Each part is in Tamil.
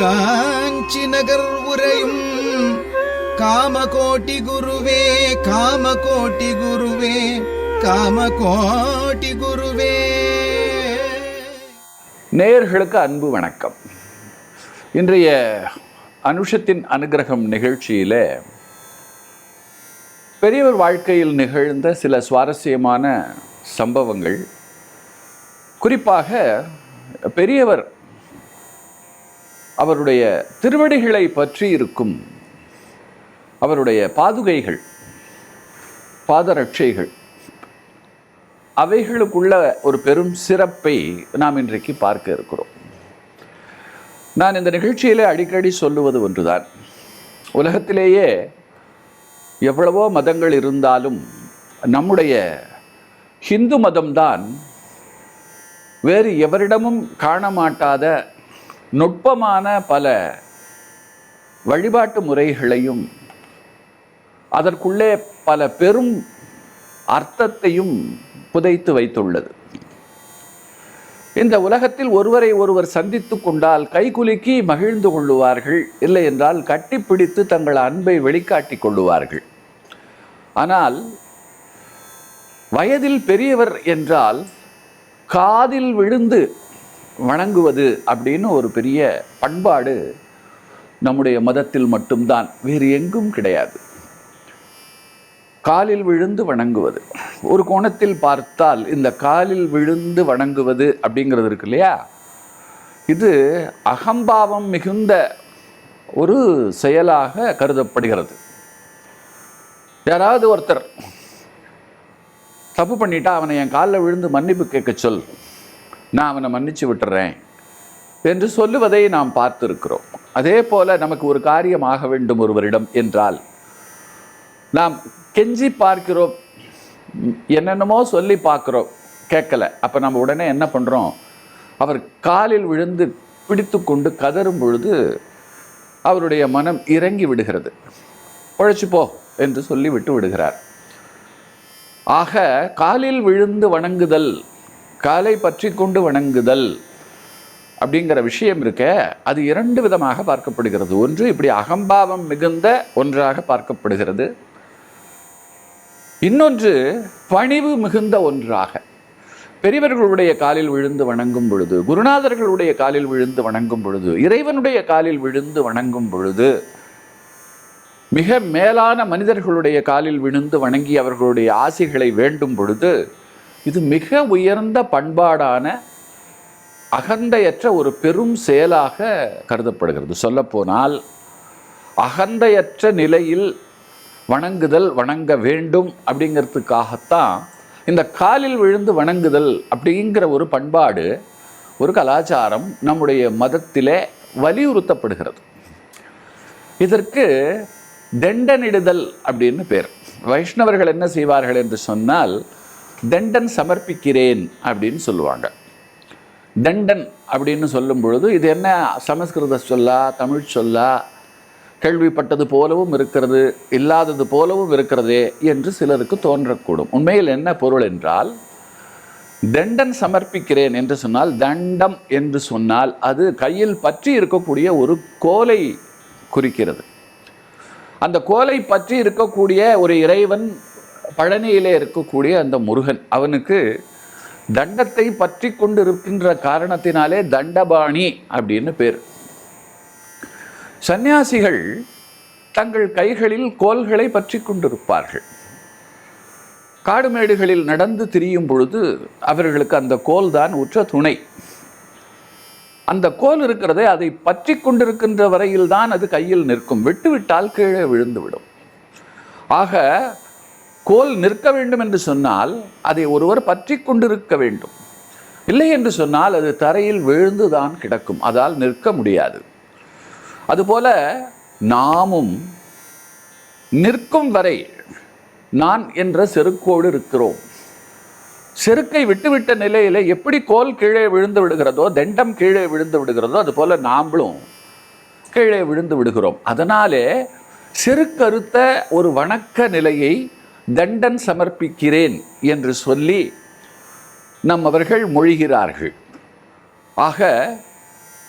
காஞ்சி நகர் உரையும் காமகோட்டி குருவே காமகோட்டி குருவே காமகோட்டி குருவே. நேயர்களுக்கு அன்பு வணக்கம். இன்றைய அனுஷத்தின் அனுகிரகம் நிகழ்ச்சியில் பெரியவர் வாழ்க்கையில் நிகழ்ந்த சில சுவாரஸ்யமான சம்பவங்கள். குறிப்பாக பெரியவர் அவருடைய திருவடிகளை பற்றி இருக்கும் அவருடைய பாதுகைகள் பாதரட்சைகள் அவைகளுக்குள்ள ஒரு பெரும் சிறப்பை நாம் இன்றைக்கு பார்க்க இருக்கிறோம். நான் இந்த நிகழ்ச்சியிலே அடிக்கடி சொல்லுவது ஒன்றுதான். உலகத்திலேயே எவ்வளவோ மதங்கள் இருந்தாலும் நம்முடைய ஹிந்து மதம்தான் வேறு எவரிடமும் காண மாட்டாத நுட்பமான பல வழிபாட்டு முறைகளையும் அதற்குள்ளே பல பெரும் அர்த்தத்தையும் புதைத்து வைத்துள்ளது. இந்த உலகத்தில் ஒருவரை ஒருவர் சந்தித்து கொண்டால் கைகுலுக்கி மகிழ்ந்து கொள்ளுவார்கள். இல்லை என்றால் கட்டிப்பிடித்து தங்கள் அன்பை வெளிக்காட்டி கொள்ளுவார்கள். ஆனால் வயதில் பெரியவர் என்றால் காதில் விழுந்து வணங்குவது அப்படின்னு ஒரு பெரிய பண்பாடு நம்முடைய மதத்தில் மட்டும்தான். வேறு எங்கும் கிடையாது. காலில் விழுந்து வணங்குவது. ஒரு கோணத்தில் பார்த்தால் இந்த காலில் விழுந்து வணங்குவது அப்படிங்கிறது இருக்கு இல்லையா? இது அகம்பாவம் மிகுந்த ஒரு செயலாக கருதப்படுகிறது. யாராவது ஒருத்தர் தப்பு பண்ணிட்டா அவனை என் காலில் விழுந்து மன்னிப்பு கேட்க சொல். நான் அவனை மன்னிச்சு விட்டுறேன் என்று சொல்லுவதை நாம் பார்த்திருக்கிறோம். அதே போல நமக்கு ஒரு காரியம் ஆக வேண்டும் ஒருவரிடம் என்றால் நாம் கெஞ்சி பார்க்கிறோம் என்னென்னமோ சொல்லி பார்க்குறோம் கேட்கல. அப்போ நம்ம உடனே என்ன பண்ணுறோம் அவர் காலில் விழுந்து பிடித்து கொண்டு கதறும் பொழுது அவருடைய மனம் இறங்கி விடுகிறது. உழைச்சிப்போ என்று சொல்லி விட்டு விடுகிறார். ஆக காலில் விழுந்து வணங்குதல் காலை பற்றி கொண்டு வணங்குதல் அப்படிங்கிற விஷயம் இருக்க அது இரண்டு விதமாக பார்க்கப்படுகிறது. ஒன்று இப்படி அகம்பாவம் மிகுந்த ஒன்றாக பார்க்கப்படுகிறது. இன்னொன்று பணிவு மிகுந்த ஒன்றாக. பெரியவர்களுடைய காலில் விழுந்து வணங்கும் பொழுது குருநாதர்களுடைய காலில் விழுந்து வணங்கும் பொழுது இறைவனுடைய காலில் விழுந்து வணங்கும் பொழுது மிக மேலான மனிதர்களுடைய காலில் விழுந்து வணங்கி அவர்களுடைய ஆசைகளை வேண்டும் பொழுது இது மிக உயர்ந்த பண்பாடான அகந்தையற்ற ஒரு பெரும் செயலாக கருதப்படுகிறது. சொல்லப்போனால் அகந்தையற்ற நிலையில் வணங்குதல் வணங்க வேண்டும் அப்படிங்கிறதுக்காகத்தான் இந்த காலில் விழுந்து வணங்குதல் அப்படிங்கிற ஒரு பண்பாடு ஒரு கலாச்சாரம் நம்முடைய மதத்திலே வலியுறுத்தப்படுகிறது. இதற்கு தண்டனிடுதல் அப்படின்னு பேர். வைஷ்ணவர்கள் என்ன செய்வார்கள் என்று சொன்னால் தண்டன் சமர்ப்பிக்கிறேன் அப்படின்னு சொல்லுவாங்க. தண்டன் அப்படின்னு சொல்லும் பொழுது இது என்ன? சமஸ்கிருத சொல்லா தமிழ் சொல்லா கேள்விப்பட்டது போலவும் இருக்கிறது இல்லாதது போலவும் இருக்கிறதே என்று சிலருக்கு தோன்றக்கூடும். உண்மையில் என்ன பொருள் என்றால் தண்டன் சமர்ப்பிக்கிறேன் என்று சொன்னால் தண்டம் என்று சொன்னால் அது கையில் பற்றி இருக்கக்கூடிய ஒரு கோலை குறிக்கிறது. அந்த கோலை பற்றி இருக்கக்கூடிய ஒரு இறைவன் பழனியிலே இருக்கக்கூடிய அந்த முருகன் அவனுக்கு தண்டத்தை பற்றி கொண்டு இருக்கின்ற காரணத்தினாலே தண்டபாணி அப்படின்னு பேர். சந்நியாசிகள் தங்கள் கைகளில் கோல்களை பற்றி கொண்டிருப்பார்கள். காடுமேடுகளில் நடந்து திரியும் பொழுது அவர்களுக்கு அந்த கோல் தான் உற்ற துணை. அந்த கோல் இருக்கிறதே அதை பற்றி கொண்டிருக்கின்ற வரையில் தான் அது கையில் நிற்கும். விட்டுவிட்டால் கீழே விழுந்துவிடும். ஆக கோல் நிற்க வேண்டும் என்று சொன்னால் அதை ஒருவர் பற்றி கொண்டிருக்க வேண்டும். இல்லை என்று சொன்னால் அது தரையில் விழுந்துதான் கிடக்கும். அதால் நிற்க முடியாது. அதுபோல நாமும் நிற்கும் வரை நான் என்ற செருக்கோடு இருக்கிறோம். செருக்கை விட்டுவிட்ட நிலையில் எப்படி கோல் கீழே விழுந்து விடுகிறதோ தண்டம் கீழே விழுந்து விடுகிறதோ அதுபோல நாமளும் கீழே விழுந்து விடுகிறோம். அதனாலே செருக்கறுத்த ஒரு வணக்க நிலையை தண்டன் சமர்ப்பிக்கிறேன் என்று சொல்லி நம்மவர்கள் மொழிகிறார்கள். ஆக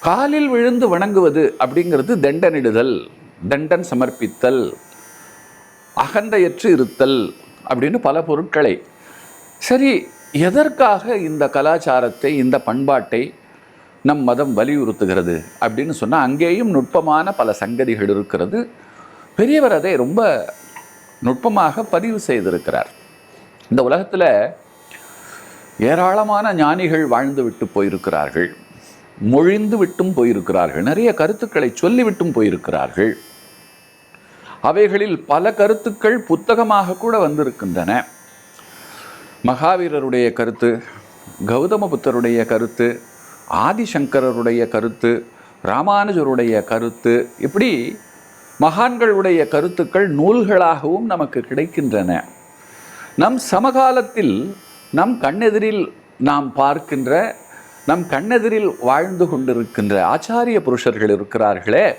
காலில் விழுந்து வணங்குவது அப்படிங்கிறது தண்டனிடுதல் தண்டன் சமர்ப்பித்தல் அகந்தையற்று இருத்தல் அப்படின்னு பல பொருட்களை. சரி எதற்காக இந்த கலாச்சாரத்தை இந்த பண்பாட்டை நம் மதம் வலியுறுத்துகிறது அப்படின்னு சொன்னால் அங்கேயும் நுட்பமான பல சங்கதிகள் இருக்கிறது. பெரியவர் அதை ரொம்ப நுட்பமாக பதிவு செய்திருக்கிறார். இந்த உலகத்தில் ஏராளமான ஞானிகள் வாழ்ந்து விட்டு போயிருக்கிறார்கள். மொழிந்து விட்டும் போயிருக்கிறார்கள். நிறைய கருத்துக்களை சொல்லிவிட்டும் போயிருக்கிறார்கள். அவைகளில் பல கருத்துக்கள் புத்தகமாக கூட வந்திருக்கின்றன. மகாவீரருடைய கருத்து கௌதம புத்தருடைய கருத்து ஆதிசங்கரருடைய கருத்து ராமானுஜருடைய கருத்து இப்படி மகான்களுடைய கருத்துக்கள் நூல்களாகவும் நமக்கு கிடைக்கின்றன. நம் சமகாலத்தில் நம் கண்ணெதிரில் நாம் பார்க்கின்ற நம் கண்ணெதிரில் வாழ்ந்து கொண்டிருக்கின்ற ஆச்சாரிய புருஷர்கள் இருக்கிறார்களே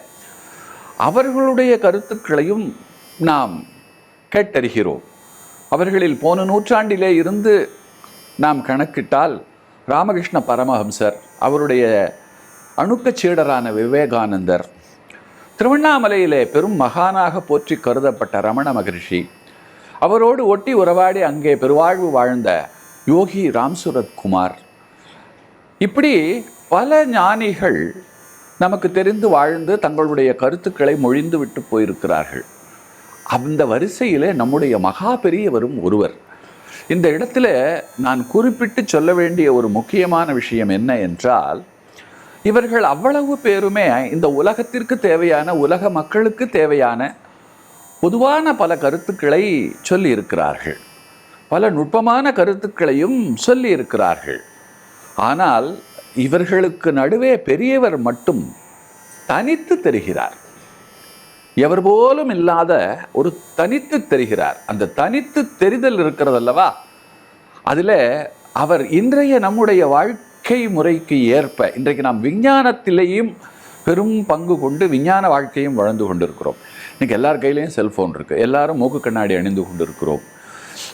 அவர்களுடைய கருத்துக்களையும் நாம் கேட்டறிகிறோம். அவர்களில் போன நூற்றாண்டிலே இருந்து நாம் கணக்கிட்டால் ராமகிருஷ்ண பரமஹம்சர் அவருடைய அணுக்கச் சீடரான விவேகானந்தர் திருவண்ணாமலையிலே பெரும் மகானாக போற்றி கருதப்பட்ட ரமண மகரிஷி. அவரோடு ஒட்டி உறவாடி அங்கே பெருவாழ்வு வாழ்ந்த யோகி ராம்சுரத் குமார். இப்படி பல ஞானிகள் நமக்கு தெரிந்து வாழ்ந்து தங்களுடைய கருத்துக்களை மொழிந்து விட்டு போயிருக்கிறார்கள். அந்த வரிசையிலே நம்முடைய மகா பெரியவரும் ஒருவர். இந்த இடத்துல நான் குறிப்பிட்டு சொல்ல வேண்டிய ஒரு முக்கியமான விஷயம் என்ன என்றால் இவர்கள் அவ்வளவு பேருமே இந்த உலகத்திற்கு தேவையான உலக மக்களுக்கு தேவையான பொதுவான பல கருத்துக்களை சொல்லியிருக்கிறார்கள். பல நுட்பமான கருத்துக்களையும் சொல்லியிருக்கிறார்கள். ஆனால் இவர்களுக்கு நடுவே பெரியவர் மட்டும் தனித்து தெரிகிறார். எவர் போலும் இல்லாத ஒரு தனித்து தெரிகிறார். அந்த தனித்து தெரிதல் இருக்கிறதல்லவா? அதில் அவர் இன்றைய நம்முடைய வாழ்க்கை முறைக்கு ஏற்ப இன்றைக்கு நாம் விஞ்ஞானத்திலேயும் பெரும் பங்கு கொண்டு விஞ்ஞான வாழ்க்கையும் வளர்ந்து கொண்டிருக்கிறோம். இன்றைக்கி எல்லார் கையிலையும் செல்ஃபோன் இருக்குது எல்லாரும் மூக்கு கண்ணாடி அணிந்து கொண்டிருக்கிறோம்.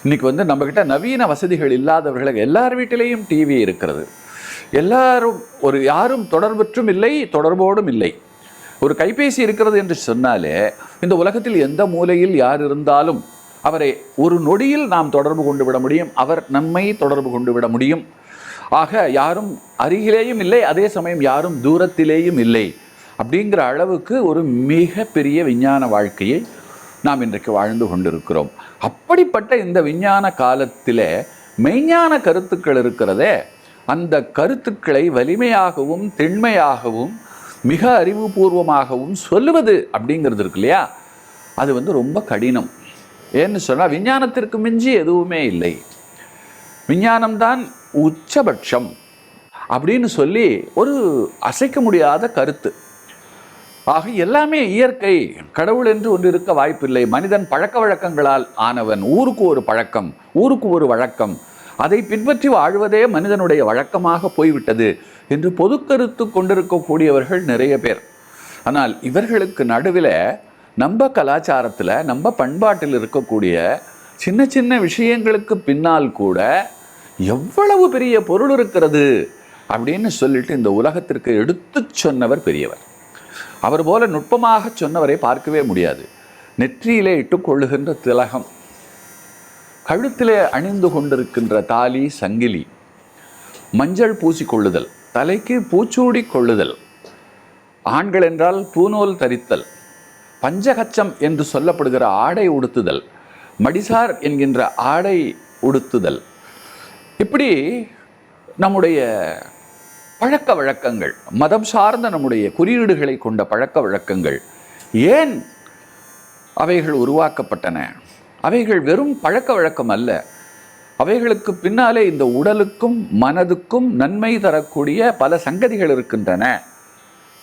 இன்றைக்கி வந்து நம்மக்கிட்ட நவீன வசதிகள் இல்லாதவர்களுக்கு எல்லார் வீட்டிலையும் டிவி இருக்கிறது. எல்லாரும் ஒரு யாரும் தொடர்பற்றும் இல்லை தொடர்போடும் இல்லை. ஒரு கைபேசி இருக்கிறது என்று சொன்னாலே இந்த உலகத்தில் எந்த மூலையில் யார் இருந்தாலும் அவரை ஒரு நொடியில் நாம் தொடர்பு கொண்டு விட முடியும். அவர் நம்மை தொடர்பு கொண்டு விட முடியும். ஆக யாரும் அருகிலேயும் இல்லை அதே சமயம் யாரும் தூரத்திலேயும் இல்லை. அப்படிங்கிற அளவுக்கு ஒரு மிக பெரிய விஞ்ஞான வாழ்க்கையை நாம் இன்றைக்கு வாழ்ந்து கொண்டிருக்கிறோம். அப்படிப்பட்ட இந்த விஞ்ஞான காலத்தில் மெய்ஞான கருத்துக்கள் இருக்கிறதே அந்த கருத்துக்களை வலிமையாகவும் திண்மையாகவும் மிக அறிவுபூர்வமாகவும் சொல்லுவது அப்படிங்கிறது இருக்கு இல்லையா? அது வந்து ரொம்ப கடினம். ஏன்னு சொன்னால் விஞ்ஞானத்திற்கு மிஞ்சி எதுவுமே இல்லை. விஞ்ஞானம்தான் உச்சபட்சம் அப்படின்னு சொல்லி ஒரு அசைக்க முடியாத கருத்து. ஆக எல்லாமே இயற்கை. கடவுள் என்று ஒன்று இருக்க வாய்ப்பில்லை. மனிதன் பழக்க வழக்கங்களால் ஆனவன். ஊருக்கு ஒரு பழக்கம் ஊருக்கு ஒரு வழக்கம். அதை பின்பற்றி வாழ்வதே மனிதனுடைய வழக்கமாக போய்விட்டது என்று பொதுக்கருத்து கொண்டிருக்கக்கூடியவர்கள் நிறைய பேர். ஆனால் இவர்களுக்கு நடுவில் நம்ம கலாச்சாரத்தில் நம்ம பண்பாட்டில் இருக்கக்கூடிய சின்ன சின்ன விஷயங்களுக்கு பின்னால் கூட எவ்வளவு பெரிய பொருள் இருக்கிறது? அப்படின்னு சொல்லிட்டு இந்த உலகத்திற்கு எடுத்துச் சொன்னவர் பெரியவர். அவர் போல நுட்பமாக சொன்னவரை பார்க்கவே முடியாது. நெற்றியிலே இட்டுக்கொள்ளுகின்ற திலகம் கழுத்திலே அணிந்து கொண்டிருக்கின்ற தாலி சங்கிலி மஞ்சள் பூசிக்கொள்ளுதல் தலைக்கு பூச்சூடி கொள்ளுதல் ஆண்கள் என்றால் பூநூல் தரித்தல் பஞ்சகச்சம் என்று சொல்லப்படுகிற ஆடை உடுத்துதல் மடிசார் என்கின்ற ஆடை உடுத்துதல் இப்படி நம்முடைய பழக்க வழக்கங்கள் மதம் சார்ந்த நம்முடைய குறியீடுகளை கொண்ட பழக்க வழக்கங்கள் ஏன் அவைகள் உருவாக்கப்பட்டன? அவைகள் வெறும் பழக்க வழக்கம் அல்ல. அவைகளுக்கு பின்னாலே இந்த உடலுக்கும் மனதுக்கும் நன்மை தரக்கூடிய பல சங்கதிகள் இருக்கின்றன.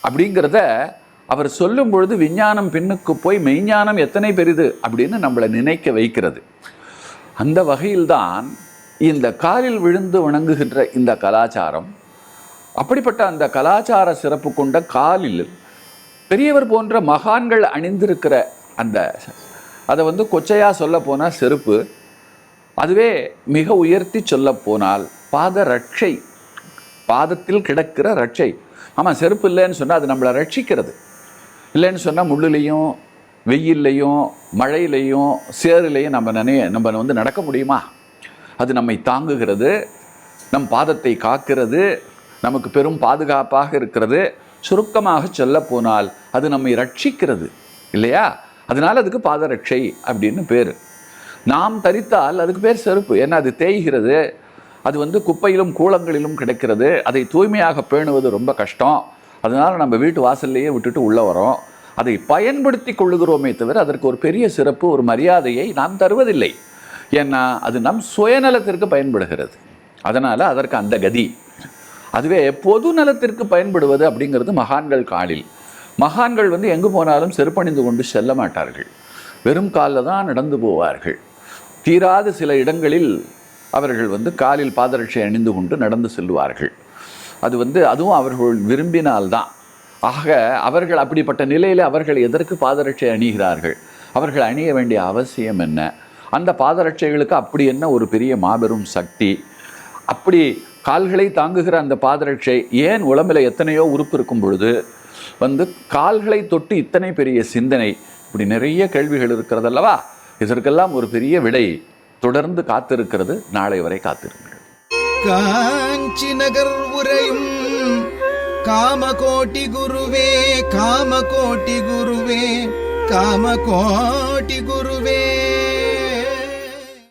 அப்படிங்கிறத அவர் சொல்லும் பொழுது விஞ்ஞானம் பின்னுக்கு போய் மெய்ஞானம் எத்தனை பெரிது அப்படின்னு நம்மளை நினைக்க வைக்கிறது. அந்த வகையில்தான் இந்த காலில் விழுந்து வணங்குகின்ற இந்த கலாச்சாரம் அப்படிப்பட்ட அந்த கலாச்சார சிறப்பு கொண்ட காலில் பெரியவர் போன்ற மகான்கள் அணிந்திருக்கிற அந்த அதை வந்து கொச்சையாக சொல்ல போனால் செருப்பு அதுவே மிக உயர்த்தி சொல்ல போனால் பாத ரட்சை பாதத்தில் கிடக்கிற ரட்சை. ஆமாம் செருப்பு இல்லைன்னு சொன்னால் அது நம்மளை ரட்சிக்கிறது. இல்லைன்னு சொன்னால் முள்ளுலேயும் வெயில்லையும் மழையிலையும் சேருலையும் நம்ம நினைய நம்ம வந்து நடக்க முடியுமா? அது நம்மை தாங்குகிறது நம் பாதத்தை காக்கிறது நமக்கு பெரும் பாதுகாப்பாக இருக்கிறது. சுருக்கமாக சொல்ல போனால் அது நம்மை ரட்சிக்கிறது இல்லையா? அதனால் அதுக்கு பாதரட்சை அப்படின்னு பேர். நாம் தரித்தால் அதுக்கு பேர் செருப்பு. ஏன்னா அது தேய்கிறது அது வந்து குப்பையிலும் கூளங்களிலும் கிடைக்கிறது. அதை தூய்மையாக பேணுவது ரொம்ப கஷ்டம். அதனால் நம்ம வீட்டு வாசல்லையே விட்டுட்டு உள்ளே வரோம். அதை பயன்படுத்தி கொள்ளுகிறோமே தவிர அதற்கு ஒரு பெரிய சிறப்பு ஒரு மரியாதையை நாம் தருவதில்லை. ஏன்னா அது நம் சுயநலத்திற்கு பயன்படுகிறது. அதனால் அதற்கு அந்த கதி. அதுவே பொது நலத்திற்கு பயன்படுவது அப்படிங்கிறது மகான்கள் காலில். மகான்கள் வந்து எங்கு போனாலும் செருப்பணிந்து கொண்டு செல்ல மாட்டார்கள். வெறும் காலில் தான் நடந்து போவார்கள். தீராத சில இடங்களில் அவர்கள் வந்து காலில் பாதரட்சை அணிந்து கொண்டு நடந்து செல்வார்கள். அது வந்து அதுவும் அவர்கள் விரும்பினால்தான் ஆக அவர்கள் அப்படிப்பட்ட நிலையில் அவர்கள் எதற்கு பாதரட்சை அணிகிறார்கள்? அவர்கள் அணிய வேண்டிய அவசியம் என்ன? அந்த பாதரட்சைகளுக்கு அப்படி என்ன ஒரு பெரிய மாபெரும் சக்தி? அப்படி கால்களை தாங்குகிற அந்த பாதரட்சை ஏன் உடம்பில் எத்தனையோ உறுப்பு இருக்கும் பொழுது வந்து கால்களை தொட்டு இத்தனை பெரிய சிந்தனை? இப்படி நிறைய கேள்விகள் இருக்கிறதல்லவா இதற்கெல்லாம் ஒரு பெரிய விடை தொடர்ந்து காத்திருக்கிறது. நாளை வரை காத்திருங்கள். காஞ்சி நகர் உரையும் காமகோட்டி குருவே காமகோட்டி குருவே காமகோட்டி குரு